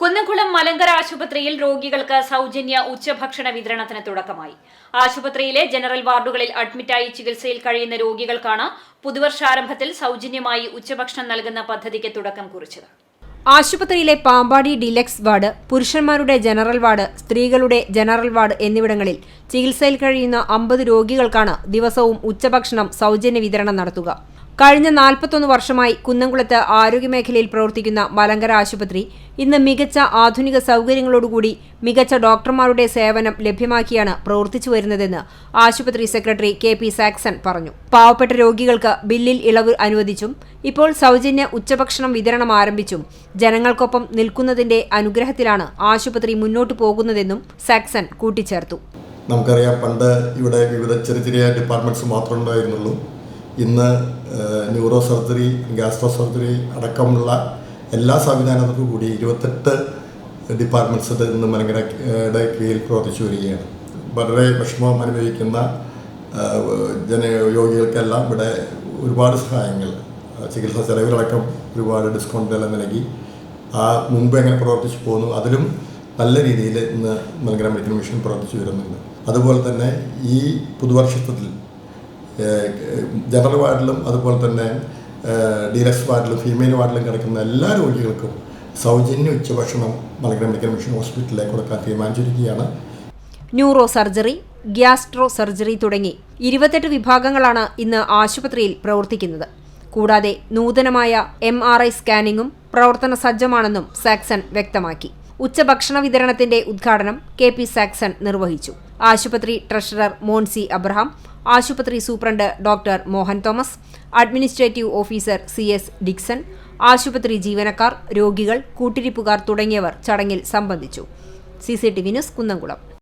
കുന്നംകുളം മലങ്കര ആശുപത്രിയിൽ രോഗികൾക്ക് സൗജന്യ ഉച്ചഭക്ഷണ വിതരണത്തിന് തുടക്കമായി. ആശുപത്രിയിലെ ജനറൽ വാർഡുകളിൽ അഡ്മിറ്റായി ചികിത്സയിൽ കഴിയുന്ന രോഗികൾക്കാണ് പുതുവർഷാരംഭത്തിൽ സൗജന്യമായി ഉച്ചഭക്ഷണം നൽകുന്ന പദ്ധതിക്ക് തുടക്കം കുറിച്ചത്. ആശുപത്രിയിലെ പാമ്പാടി ഡിലക്സ് വാർഡ് പുരുഷന്മാരുടെ ജനറൽ വാർഡ് സ്ത്രീകളുടെ ജനറൽ വാർഡ് എന്നിവിടങ്ങളിൽ ചികിത്സയിൽ കഴിയുന്ന അമ്പത് രോഗികൾക്കാണ് ദിവസവും ഉച്ചഭക്ഷണം സൗജന്യ വിതരണം നടത്തുക. കഴിഞ്ഞ നാൽപ്പത്തൊന്ന് വർഷമായി കുന്നംകുളത്ത് ആരോഗ്യമേഖലയിൽ പ്രവർത്തിക്കുന്ന മലങ്കര ആശുപത്രി ഇന്ന് മികച്ച ആധുനിക സൗകര്യങ്ങളോടുകൂടി മികച്ച ഡോക്ടർമാരുടെ സേവനം ലഭ്യമാക്കിയാണ് പ്രവർത്തിച്ചു വരുന്നതെന്ന് ആശുപത്രി സെക്രട്ടറി കെ പി സാക്സൺ പറഞ്ഞു. പാവപ്പെട്ട രോഗികൾക്ക് ബില്ലിൽ ഇളവ് അനുവദിച്ചും ഇപ്പോൾ സൗജന്യ ഉച്ചഭക്ഷണം വിതരണം ആരംഭിച്ചും ജനങ്ങൾക്കൊപ്പം നിൽക്കുന്നതിന്റെ അനുഗ്രഹത്തിലാണ് ആശുപത്രി മുന്നോട്ടു പോകുന്നതെന്നും സാക്സൺ കൂട്ടിച്ചേർത്തു. നമുക്കറിയാം പണ്ട് ഇവിടെ വിവിധ ചെറിയ ചെറിയ ഡിപ്പാർട്ട്മെന്റ്സ് മാത്രമേ ഉണ്ടായിരുന്നുള്ളൂ. ഇന്ന് ന്യൂറോ സർജറി ഗ്യാസ്ട്രോ സർജറി അടക്കമുള്ള എല്ലാ സംവിധാനത്തോടു കൂടി ഇരുപത്തെട്ട് ഡിപ്പാർട്ട്മെന്റ്സ് ഇന്ന് മലങ്കരയുടെ കീഴിൽ പ്രവർത്തിച്ചു വരികയാണ്. വളരെ വിഷമം അനുഭവിക്കുന്ന ജനയോഗികൾക്കെല്ലാം ഇവിടെ ഒരുപാട് സഹായങ്ങൾ ചികിത്സാ ചെലവിലടക്കം ഒരുപാട് ഡിസ്കൗണ്ട് എല്ലാം നൽകി. ആ മുമ്പ് എങ്ങനെ പ്രവർത്തിച്ചു പോന്നു അതിലും നല്ല രീതിയിൽ ഇന്ന് മലങ്കര മെഡിക്കൽ മിഷൻ പ്രവർത്തിച്ചു വരുന്നുണ്ട്. അതുപോലെ തന്നെ ഈ പുതുവർഷത്തിൽ ജനറൽ വാർഡിലും അതുപോലെ തന്നെ ഡീലക്സ് വാർഡിലും ഫീമെയിൽ വാർഡിലും കിടക്കുന്ന എല്ലാ രോഗികൾക്കും സൗജന്യ ഉച്ചഭക്ഷണം മലങ്കര മെഡിക്കൽ മിഷൻ ഹോസ്പിറ്റലിലേക്ക് കൊടുക്കാൻ തീരുമാനിച്ചിരിക്കുകയാണ്. ന്യൂറോ സർജറി ഗ്യാസ്ട്രോ സർജറി തുടങ്ങി ഇരുപത്തെട്ട് വിഭാഗങ്ങളാണ് ഇന്ന് ആശുപത്രിയിൽ പ്രവർത്തിക്കുന്നത്. കൂടാതെ നൂതനമായ എം ആർ ഐ സ്കാനിങ്ങും പ്രവർത്തന സജ്ജമാണെന്നും സാക്സൺ വ്യക്തമാക്കി. ഉച്ചഭക്ഷണ വിതരണത്തിന്റെ ഉദ്ഘാടനം കെ പി സാക്സൺ നിർവഹിച്ചു. ആശുപത്രി ട്രഷറർ മോൻസി അബ്രഹാം ആശുപത്രി superintendent doctor Mohan Thomas administrative officer C S Dixon ആശുപത്രി ജീവനക്കാർ രോഗികൾ കൂട്ടിരിപ്പുകാർ തുടങ്ങിയവർ ചടങ്ങിൽ സംബന്ധിച്ചു. C C T V news Kunnamkulam.